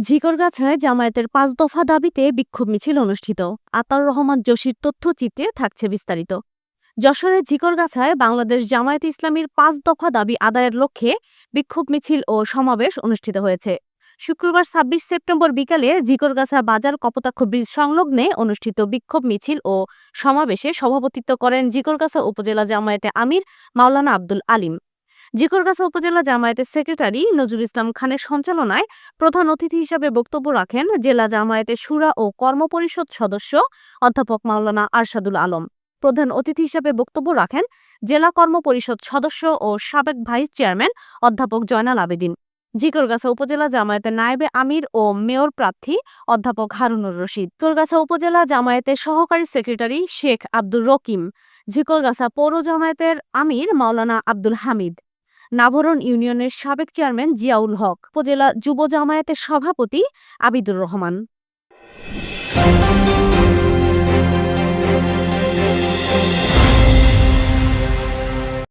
ঝিকরগাছায় জামায়াতের পাঁচ দফা দাবিতে বিক্ষোভ মিছিল অনুষ্ঠিত আতার রহমান জসির তথ্যচিত্রে থাকছে বিস্তারিত। যশোরের ঝিকরগাছায় বাংলাদেশ জামায়াতে ইসলামীর পাঁচ দফা দাবি আদায়ের লক্ষ্যে বিক্ষোভ মিছিল ও সমাবেশ অনুষ্ঠিত হয়েছে। শুক্রবার ছাব্বিশ সেপ্টেম্বর বিকালে ঝিকরগাছা বাজার কপোতাক্ষ ব্রিজ সংলগ্নে অনুষ্ঠিত বিক্ষোভ মিছিল ও সমাবেশে সভাপতিত্ব করেন জিকরগাছা উপজেলা জামায়াতে আমির মাওলানা আব্দুল আলিম। জিকরগাছা উপজেলা জামায়াতের সেক্রেটারি নজরুল ইসলাম খানের সঞ্চালনায় প্রধান অতিথি হিসাবে বক্তব্য রাখেন জেলা জামায়াতের সুরা ও কর্মপরিষদ সদস্য অধ্যাপক মাওলানা আরশাদুল আলম। প্রধান অতিথি হিসাবে বক্তব্য রাখেন জেলা কর্মপরিষদ সদস্য ও সাবেক ভাইস চেয়ারম্যান অধ্যাপক জয়নাল আবেদিন। জিকরগাছা উপজেলা জামায়াতের নায়েবে আমির ও মেয়র প্রার্থী অধ্যাপক হারুনুর রশিদ। জিকরগাছা উপজেলা জামায়াতের সহকারী সেক্রেটারি শেখ আব্দুর রকিম। জিকরগাছা পৌর জামায়াতের আমির মাওলানা আব্দুল হামিদ। নাভরণ ইউনিয়নের সাবেক চেয়ারম্যান জিয়াউল হক উপজেলা যুব জামায়াতের সভাপতি আবিদুর রহমান।